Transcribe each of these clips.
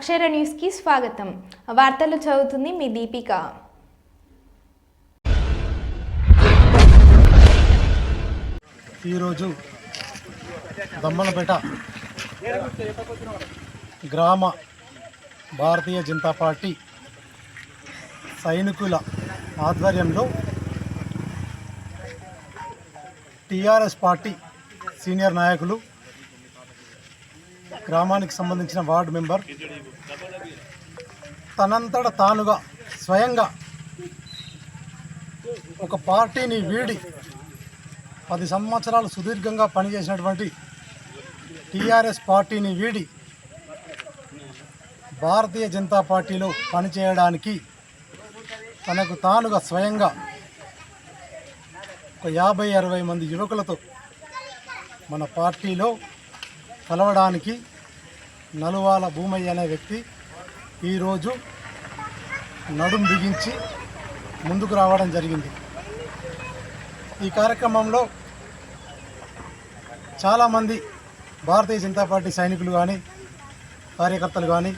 అక్షర న్యూస్కి స్వాగతం. వార్తలు చదువుతుంది మీ దీపిక. ఈరోజు దమ్మలపేట గ్రామ భారతీయ జనతా పార్టీ సైనికుల ఆధ్వర్యంలో టీఆర్ఎస్ పార్టీ సీనియర్ నాయకులు గ్రామానికి సంబంధించిన వార్డు మెంబర్. తనంతట తానుగా స్వయంగా ఒక పార్టీని వీడి పది సంవత్సరాలు సుదీర్ఘంగా పనిచేసినటువంటి టీఆర్ఎస్ పార్టీని వీడి భారతీయ జనతా పార్టీలో పనిచేయడానికి తనకు తానుగా స్వయంగా ఒక యాభై అరవై మంది యువకులతో మన పార్టీలో కలవడానికి నలువాల భూమయ్య అనే వ్యక్తి ఈరోజు నడుం బిగించి ముందుకు రావడం జరిగింది. ఈ కార్యక్రమంలో చాలామంది భారతీయ జనతా పార్టీ సైనికులు కానీ కార్యకర్తలు కానీ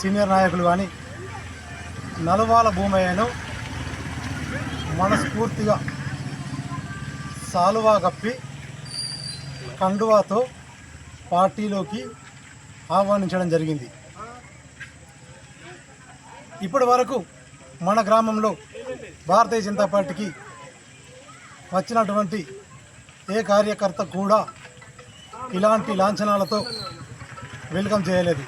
సీనియర్ నాయకులు కానీ నలువాల భూమయ్యను మనస్ఫూర్తిగా సాలువా కప్పి కండువాతో పార్టీలోకి ఆహ్వానించడం జరిగింది. ఇప్పటి వరకు మన గ్రామంలో భారతీయ జనతా పార్టీకి వచ్చినటువంటి ఏ కార్యకర్త కూడా ఇలాంటి లాంఛనాలతో వెల్కమ్ చేయలేదు.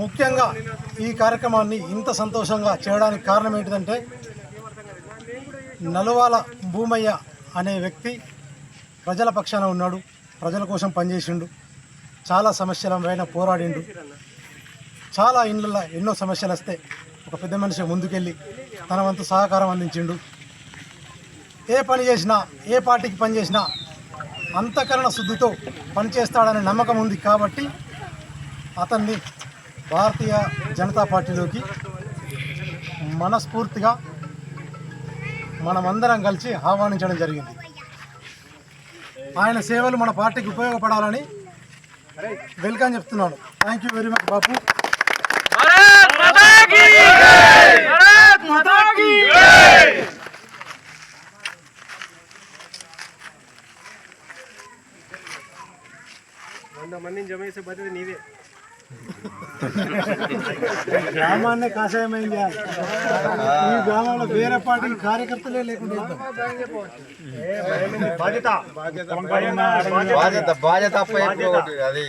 ముఖ్యంగా ఈ కార్యక్రమాన్ని ఇంత సంతోషంగా చేయడానికి కారణం ఏంటిదంటే నలువాల భూమయ్య అనే వ్యక్తి ప్రజల పక్షాన ఉన్నాడు ప్రజల కోసం పనిచేసిండు చాలా సమస్యల పైన పోరాడిండు. చాలా ఇళ్ళల్లో ఎన్నో సమస్యలు వస్తే ఒక పెద్ద మనిషి ముందుకెళ్ళి తన వంతు సహకారం అందించిండు. ఏ పని చేసినా ఏ పార్టీకి పని చేసినా అంతఃకరణ శుద్ధితో పనిచేస్తాడనే నమ్మకం ఉంది కాబట్టి అతన్ని భారతీయ జనతా పార్టీలోకి మనస్ఫూర్తిగా మనమందరం కలిసి ఆహ్వానించడం జరిగింది. ఆయన సేవలు మన పార్టీకి ఉపయోగపడాలని వెల్కమ్ చెప్తున్నాను. Thank you very much Bapu. వంద మందిని జమ చేసే బాధ్యత నీదే గ్రామాన్ని కాషాయమైంది చేయాలి. ఈ గ్రామంలో వేరే పార్టీ కార్యకర్తలే లేకుండా. బాధ్యత. బాధ్యత. బాధ్యత. అది.